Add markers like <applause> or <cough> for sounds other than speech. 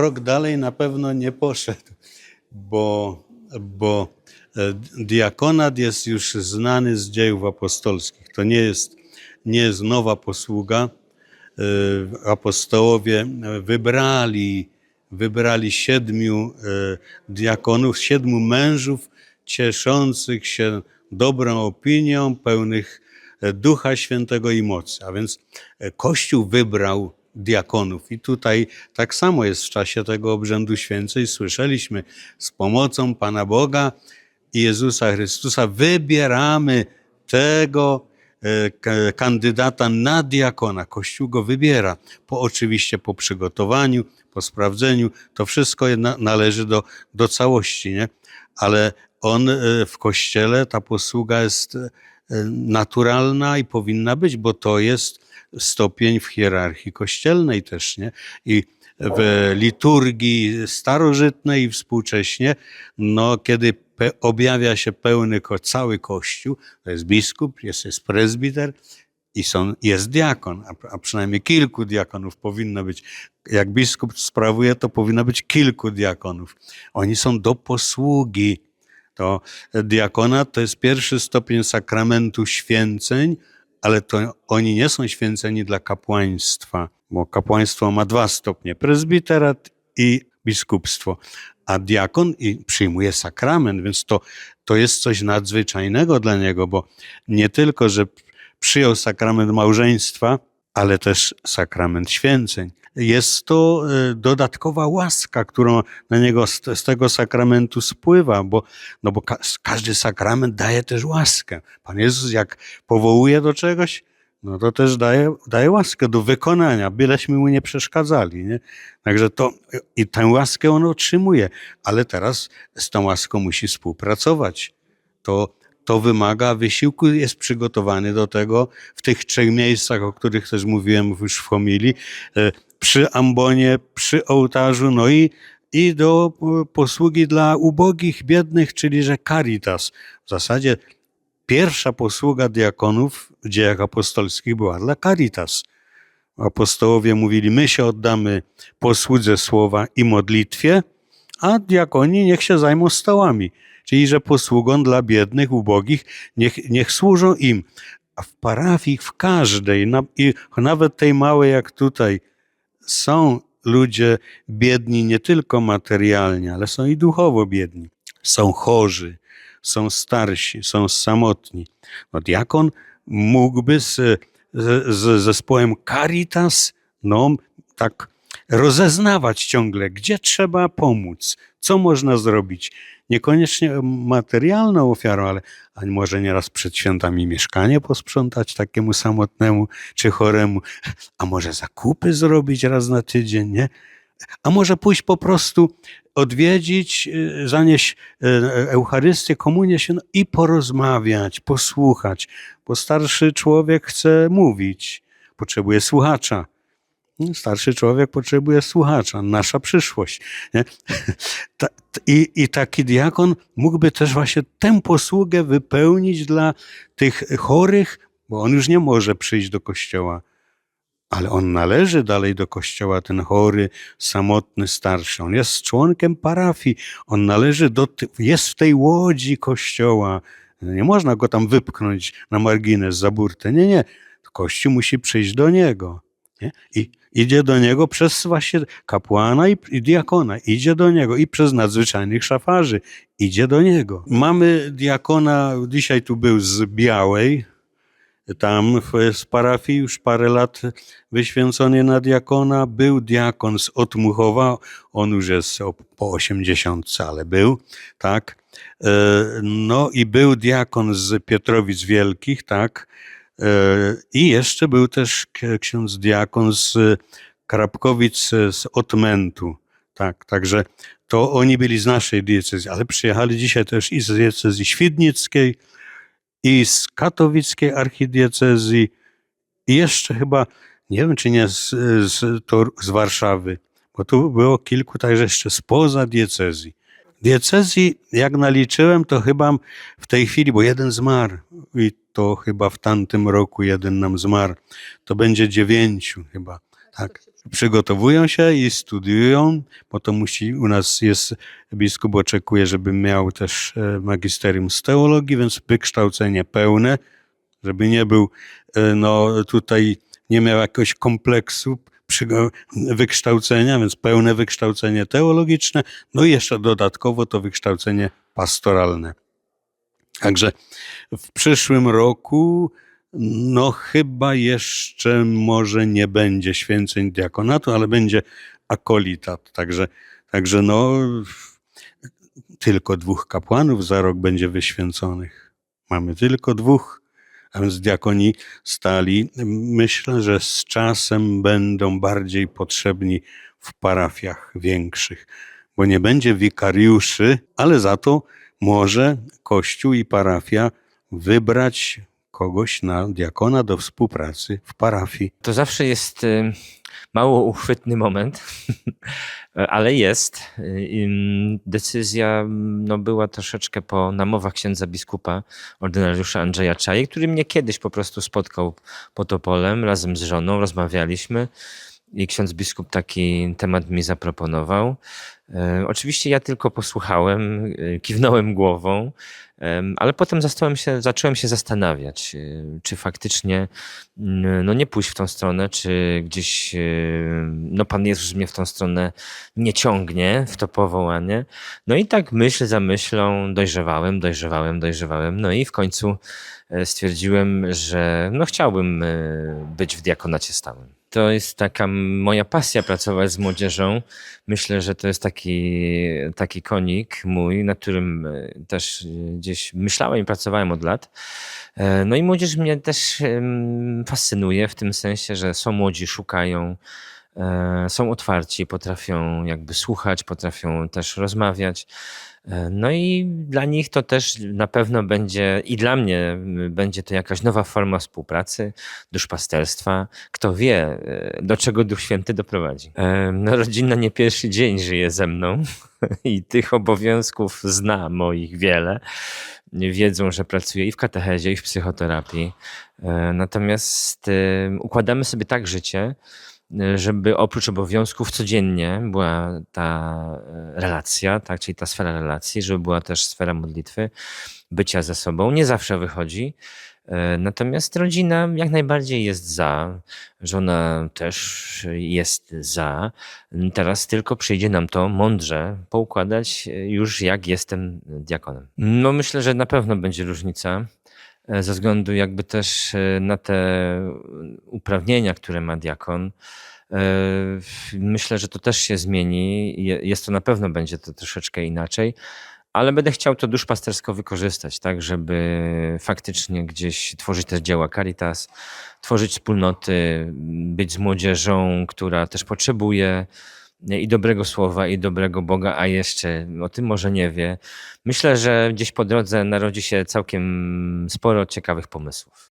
krok dalej na pewno nie poszedł, bo, bo e, diakonat jest już znany z dziejów apostolskich. To nie jest, nie jest nowa posługa. E, Apostołowie wybrali, wybrali siedmiu e, diakonów, siedmiu mężów cieszących się dobrą opinią, pełnych Ducha Świętego i mocy. A więc Kościół wybrał diakonów. I tutaj tak samo jest w czasie tego obrzędu święcej. Słyszeliśmy z pomocą Pana Boga i Jezusa Chrystusa wybieramy tego e, kandydata na diakona. Kościół go wybiera, po, oczywiście po przygotowaniu, po sprawdzeniu. To wszystko należy do, do całości, nie? Ale on e, w Kościele, ta posługa jest e, naturalna i powinna być, bo to jest stopień w hierarchii kościelnej też, nie? I w liturgii starożytnej i współcześnie, no, kiedy objawia się pełny ko- cały Kościół, to jest biskup, jest, jest prezbiter i są, jest diakon, a, a przynajmniej kilku diakonów powinno być. Jak biskup sprawuje, to powinno być kilku diakonów. Oni są do posługi. To diakonat to jest pierwszy stopień sakramentu święceń, ale to oni nie są święceni dla kapłaństwa, bo kapłaństwo ma dwa stopnie: prezbiterat i biskupstwo. A diakon i przyjmuje sakrament, więc to, to jest coś nadzwyczajnego dla niego, bo nie tylko, że przyjął sakrament małżeństwa, ale też sakrament święceń. Jest to e, dodatkowa łaska, którą na niego z, z tego sakramentu spływa, bo, no bo ka każdy sakrament daje też łaskę. Pan Jezus jak powołuje do czegoś, no to też daje, daje łaskę do wykonania, byleśmy mu nie przeszkadzali. Nie? Także to i tę łaskę on otrzymuje, ale teraz z tą łaską musi współpracować. To, to wymaga wysiłku, jest przygotowany do tego w tych trzech miejscach, o których też mówiłem już w homilii, e, przy ambonie, przy ołtarzu, no i, i do e, posługi dla ubogich, biednych, czyli że caritas. W zasadzie pierwsza posługa diakonów w dziejach apostolskich była dla caritas. Apostołowie mówili, my się oddamy posłudze słowa i modlitwie, a diakoni niech się zajmą stołami. Czyli, że posługą dla biednych, ubogich, niech, niech służą im. A w parafii, w każdej, na, i nawet tej małej jak tutaj, są ludzie biedni nie tylko materialnie, ale są i duchowo biedni. Są chorzy, są starsi, są samotni. No, diakon mógłby z, z, z zespołem Caritas, no tak rozeznawać ciągle, gdzie trzeba pomóc, co można zrobić. Niekoniecznie materialną ofiarą, ale a może nieraz przed świętami mieszkanie posprzątać takiemu samotnemu czy choremu, a może zakupy zrobić raz na tydzień, nie? A może pójść po prostu odwiedzić, y, zanieść y, Eucharystię, komunię się no, i porozmawiać, posłuchać, bo starszy człowiek chce mówić, potrzebuje słuchacza. Starszy człowiek potrzebuje słuchacza, nasza przyszłość. <laughs> I, I taki diakon mógłby też właśnie tę posługę wypełnić dla tych chorych, bo on już nie może przyjść do kościoła, ale on należy dalej do kościoła, ten chory, samotny, starszy. On jest członkiem parafii, on należy do, jest w tej łodzi kościoła. Nie można go tam wypchnąć na margines za burtę. Nie, nie. Kościół musi przyjść do niego. Nie? I idzie do niego przez właśnie kapłana i, i diakona. Idzie do niego i przez nadzwyczajnych szafarzy. Idzie do niego. Mamy diakona, dzisiaj tu był z Białej, tam z parafii już parę lat wyświęcony na diakona. Był diakon z Otmuchowa, on już jest po 80, ale był, tak. E, No i był diakon z Pietrowic Wielkich, tak. E, I jeszcze był też ksiądz diakon z Krapkowic e, z Otmentu, tak. Także to oni byli z naszej diecezji, ale przyjechali dzisiaj też i z diecezji świdnickiej, i z katowickiej archidiecezji, i jeszcze chyba, nie wiem czy nie z, z, to z Warszawy, bo tu było kilku także jeszcze spoza diecezji. Diecezji, jak naliczyłem, to chyba w tej chwili, bo jeden zmarł i to chyba w tamtym roku jeden nam zmarł, to będzie dziewięciu chyba. Tak. Przygotowują się i studiują, bo to musi, u nas jest, biskup oczekuje, żeby miał też e, magisterium z teologii, więc wykształcenie pełne, żeby nie był, e, no tutaj nie miał jakiegoś kompleksu wykształcenia, więc pełne wykształcenie teologiczne, no i jeszcze dodatkowo to wykształcenie pastoralne. Także w przyszłym roku, no chyba jeszcze może nie będzie święceń diakonatu, ale będzie akolitat. Także, także no tylko dwóch kapłanów za rok będzie wyświęconych. Mamy tylko dwóch, a więc diakoni stali. Myślę, że z czasem będą bardziej potrzebni w parafiach większych, bo nie będzie wikariuszy, ale za to może Kościół i parafia wybrać kogoś na diakona do współpracy w parafii. To zawsze jest y, mało uchwytny moment, <laughs> ale jest. Y, Decyzja no, była troszeczkę po namowach księdza biskupa, ordynariusza Andrzeja Czaje, który mnie kiedyś po prostu spotkał pod Opolem razem z żoną, rozmawialiśmy i ksiądz biskup taki temat mi zaproponował. E, Oczywiście ja tylko posłuchałem, e, kiwnąłem głową, ale potem zastałem się, zacząłem się zastanawiać, e, czy faktycznie mm, no nie pójść w tą stronę, czy gdzieś no Pan Jezus mnie w tą stronę nie ciągnie, w to powołanie. No i tak myśl za myślą dojrzewałem, dojrzewałem, dojrzewałem. No i w końcu stwierdziłem, że no chciałbym być w diakonacie stałym. To jest taka moja pasja pracować z młodzieżą. Myślę, że to jest taki, taki konik mój, na którym e, też e, gdzieś myślałem i pracowałem od lat. E, No i młodzież mnie też fascynuje w tym sensie, że są młodzi, szukają, są otwarci, potrafią jakby słuchać, potrafią też rozmawiać. E, No i dla nich to też na pewno będzie, i dla mnie będzie to jakaś nowa forma współpracy, duszpasterstwa. Kto wie, e, do czego Duch Święty doprowadzi. E, No, rodzina nie pierwszy dzień żyje ze mną <laughs> i tych obowiązków zna moich wiele. Wiedzą, że pracuję i w katechezie, i w psychoterapii. E, Natomiast e, układamy sobie tak życie, e, żeby oprócz obowiązków codziennie była ta e, relacja, tak, czyli ta sfera relacji, żeby była też sfera modlitwy, bycia ze sobą. Nie zawsze wychodzi. E, Natomiast rodzina jak najbardziej jest za, żona też jest za. Teraz tylko przyjdzie nam to mądrze poukładać e, już jak jestem diakonem. No myślę, że na pewno będzie różnica ze względu jakby też e, na te uprawnienia, które ma diakon. E, Myślę, że to też się zmieni. Je- Jest to na pewno będzie to troszeczkę inaczej, ale będę chciał to duszpastersko wykorzystać, tak, żeby faktycznie gdzieś tworzyć też dzieła Caritas, tworzyć wspólnoty, być z młodzieżą, która też potrzebuje i dobrego słowa, i dobrego Boga, a jeszcze o tym może nie wie. Myślę, że gdzieś po drodze narodzi się całkiem sporo ciekawych pomysłów.